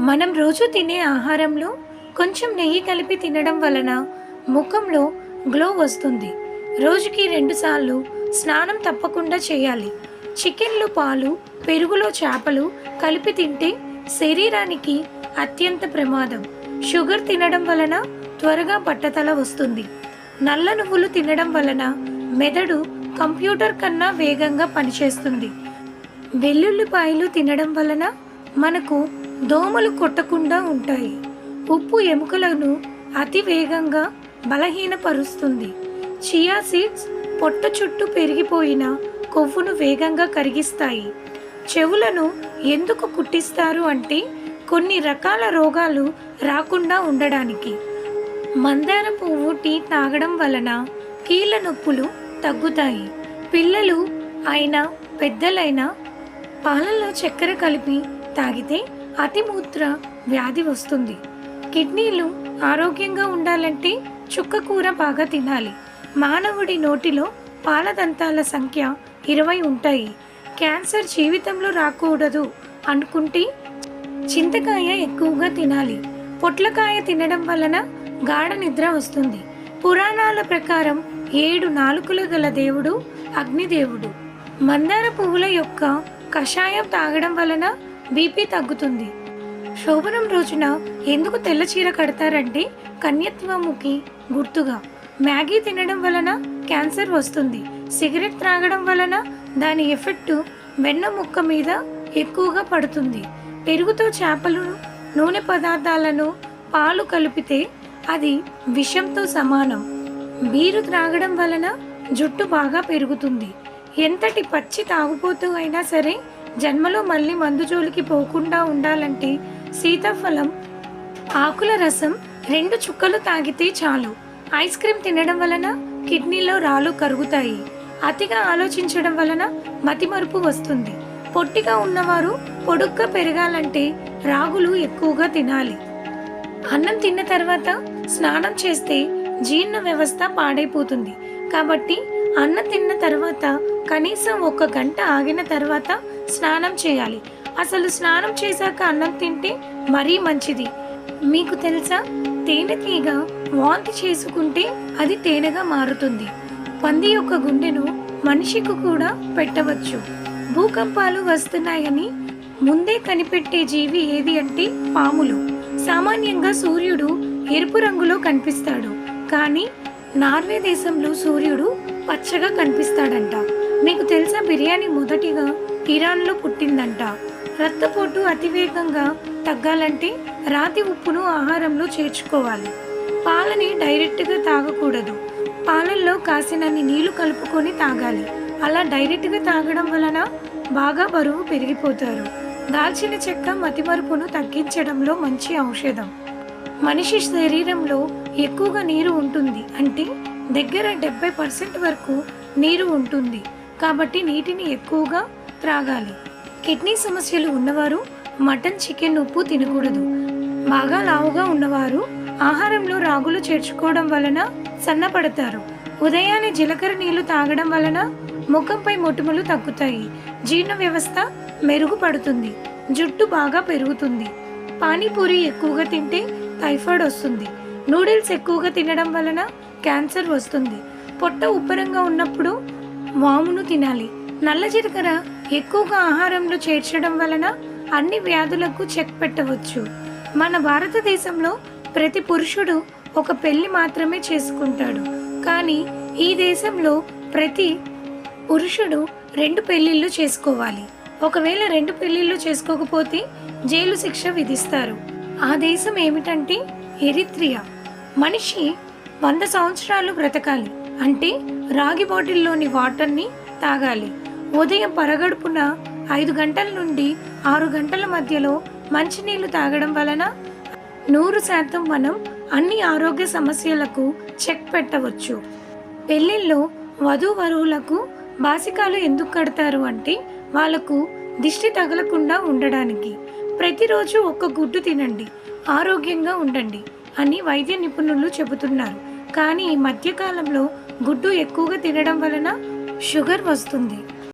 మనం రోజు తినే ఆహారంలో కొంచెం నెయ్యి కలిపి తినడం వలన ముఖంలో గ్లో వస్తుంది. రోజుకి రెండుసార్లు స్నానం తప్పకుండా చేయాలి. చికెన్లు పాలు పెరుగులో చేపలు కలిపి తింటే శరీరానికి అత్యంత ప్రమాదం. షుగర్ తినడం వలన త్వరగా పట్టతల వస్తుంది. నల్ల నువ్వులు తినడం వలన మెదడు కంప్యూటర్ కన్నా వేగంగా పనిచేస్తుంది. వెల్లుల్లిపాయలు తినడం వలన మనకు దోమలు కొట్టకుండా ఉంటాయి. ఉప్పు ఎముకలను అతి వేగంగా బలహీనపరుస్తుంది. చియా సీడ్స్ పొట్ట చుట్టూ పెరిగిపోయిన కొవ్వును వేగంగా కరిగిస్తాయి. చెవులను ఎందుకు కుట్టిస్తారు అంటే కొన్ని రకాల రోగాలు రాకుండా ఉండడానికి. మందార పువ్వు టీ తాగడం వలన కీళ్ళ నొప్పులు తగ్గుతాయి. పిల్లలు అయినా పెద్దలైనా పాలల్లో చక్కెర కలిపి తాగితే అతిమూత్ర వ్యాధి వస్తుంది. కిడ్నీలు ఆరోగ్యంగా ఉండాలంటే చుక్క కూర బాగా తినాలి. మానవుడి నోటిలో పాలదంతాల సంఖ్య ఇరవై ఉంటాయి. క్యాన్సర్ జీవితంలో రాకూడదు అనుకుంటే చింతకాయ ఎక్కువగా తినాలి. పొట్లకాయ తినడం వలన గాఢ నిద్ర వస్తుంది. పురాణాల ప్రకారం ఏడు నాలుకలు గల దేవుడు అగ్నిదేవుడు. మందార పువ్వుల యొక్క కషాయం తాగడం వలన బీపీ తగ్గుతుంది. శోభనం రోజున ఎందుకు తెల్ల చీర కడతారంటే కన్యత్వముకి గుర్తుగా. మ్యాగీ తినడం వలన క్యాన్సర్ వస్తుంది. సిగరెట్ త్రాగడం వలన దాని ఎఫెక్టు వెన్న ముక్క మీద ఎక్కువగా పడుతుంది. పెరుగుతో చేపలు నూనె పదార్థాలను పాలు కలిపితే అది విషంతో సమానం. బీరు త్రాగడం వలన జుట్టు బాగా పెరుగుతుంది. ఎంతటి పచ్చి తాగుపోతూ అయినా సరే జన్మలో మళ్ళీ మందు జోలికి పోకుండా ఉండాలంటే సీతాఫలం ఆకుల రసం రెండు చుక్కలు తాగితే చాలు. ఐస్ క్రీమ్ తినడం వలన కిడ్నీలో రాళ్ళు కరుగుతాయి. అతిగా ఆలోచించడం వలన మతిమరుపు వస్తుంది. పొట్టిగా ఉన్నవారు పొడుగ్గా పెరగాలంటే రాగులు ఎక్కువగా తినాలి. అన్నం తిన్న తర్వాత స్నానం చేస్తే జీర్ణ వ్యవస్థ పాడైపోతుంది. కాబట్టి అన్నం తిన్న తర్వాత కనీసం ఒక గంట ఆగిన తర్వాత స్నానం చేయాలి. అసలు స్నానం చేశాక అన్నం తింటే మరీ మంచిది. మీకు తెలుసా? తేనెటీగ వాంతి చేసుకుంటే అది తేనెగా మారుతుంది. పంది యొక్క గుండెను మనిషికి కూడా పెట్టవచ్చు. భూకంపాలు వస్తున్నాయని ముందే కనిపెట్టే జీవి ఏది అంటే పాములు. సామాన్యంగా సూర్యుడు ఎరుపు రంగులో కనిపిస్తాడు. కానీ నార్వే దేశంలో సూర్యుడు పచ్చగా కనిపిస్తాడంట. మీకు తెలుసా బిర్యానీ మొదటిగా ఇరాన్లో పుట్టిందంట. రక్తపోటు అతివేగంగా తగ్గాలంటే రాతి ఉప్పును ఆహారంలో చేర్చుకోవాలి. పాలని డైరెక్ట్గా తాగకూడదు. పాలల్లో కాసినన్ని నీళ్ళు కలుపుకొని తాగాలి. అలా డైరెక్ట్గా తాగడం వలన బాగా బరువు పెరిగిపోతారు. దాల్చిన చెక్క మతిమరుపును తగ్గించడంలో మంచి ఔషధం. మనిషి శరీరంలో ఎక్కువగా నీరు ఉంటుంది అంటే దగ్గర డెబ్బై పర్సెంట్ వరకు నీరు ఉంటుంది. కాబట్టి నీటిని ఎక్కువగా త్రాగాలి. కిడ్నీ సమస్యలు ఉన్నవారు మటన్ చికెన్ ఉప్పు తినకూడదు. బాగా లావుగా ఉన్నవారు ఆహారంలో రాగులు చేర్చుకోవడం వలన సన్నపడతారు. ఉదయాన్నే జీలకర్ర నీళ్ళు తాగడం వలన ముఖంపై మొటిమలు తగ్గుతాయి. జీర్ణ వ్యవస్థ మెరుగుపడుతుంది. జుట్టు బాగా పెరుగుతుంది. పానీపూరి ఎక్కువగా తింటే టైఫాయిడ్ వస్తుంది. నూడిల్స్ ఎక్కువగా తినడం వలన క్యాన్సర్ వస్తుంది. పొట్ట ఉబ్బరంగా ఉన్నప్పుడు వామును తినాలి. నల్ల జీలకర్ర ఎక్కువగా ఆహారంలో చేర్చడం వలన అన్ని వ్యాధులకు చెక్ పెట్టవచ్చు. మన భారతదేశంలో ప్రతి పురుషుడు ఒక పెళ్ళి మాత్రమే చేసుకుంటాడు. కానీ ఈ దేశంలో ప్రతి పురుషుడు రెండు పెళ్ళిళ్ళు చేసుకోవాలి. ఒకవేళ రెండు పెళ్ళిళ్ళు చేసుకోకపోతే జైలు శిక్ష విధిస్తారు. ఆ దేశం ఏమిటంటే ఎరిత్రియా. మనిషి వంద సంవత్సరాలు బ్రతకాలి. అంటే రాగి బాటిల్లోని వాటర్ని తాగాలి. ఉదయం పరగడుపున ఐదు గంటల నుండి ఆరు గంటల మధ్యలో మంచినీళ్ళు తాగడం వలన నూరు శాతం మనం అన్ని ఆరోగ్య సమస్యలకు చెక్ పెట్టవచ్చు. పెళ్ళిళ్ళలో వధూవరువులకు బాసికాలు ఎందుకు కడతారు అంటే వాళ్ళకు దిష్టి తగలకుండా ఉండడానికి. ప్రతిరోజు ఒక్క గుడ్డు తినండి. ఆరోగ్యంగా ఉండండి అని వైద్య నిపుణులు చెబుతున్నారు. కానీ ఈ మధ్యకాలంలో గుడ్డు ఎక్కువగా తినడం వలన షుగర్ వస్తుంది.